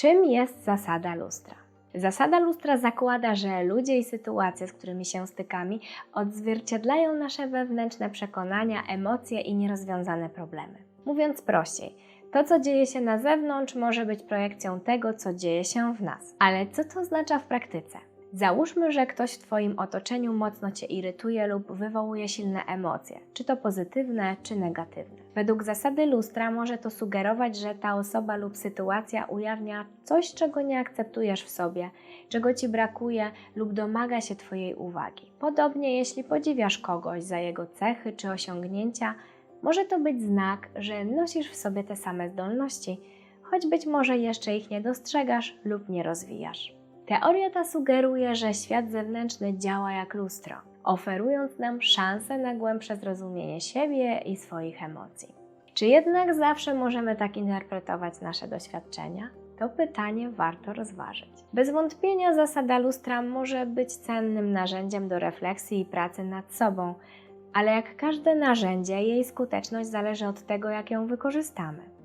Czym jest zasada lustra? Zasada lustra zakłada, że ludzie i sytuacje, z którymi się stykamy, odzwierciedlają nasze wewnętrzne przekonania, emocje i nierozwiązane problemy. Mówiąc prościej, to, co dzieje się na zewnątrz, może być projekcją tego, co dzieje się w nas. Ale co to oznacza w praktyce? Załóżmy, że ktoś w Twoim otoczeniu mocno Cię irytuje lub wywołuje silne emocje, czy to pozytywne, czy negatywne. Według zasady lustra może to sugerować, że ta osoba lub sytuacja ujawnia coś, czego nie akceptujesz w sobie, czego Ci brakuje lub domaga się Twojej uwagi. Podobnie, jeśli podziwiasz kogoś za jego cechy czy osiągnięcia, może to być znak, że nosisz w sobie te same zdolności, choć być może jeszcze ich nie dostrzegasz lub nie rozwijasz. Teoria ta sugeruje, że świat zewnętrzny działa jak lustro, oferując nam szansę na głębsze zrozumienie siebie i swoich emocji. Czy jednak zawsze możemy tak interpretować nasze doświadczenia? To pytanie warto rozważyć. Bez wątpienia zasada lustra może być cennym narzędziem do refleksji i pracy nad sobą, ale jak każde narzędzie, jej skuteczność zależy od tego, jak ją wykorzystamy.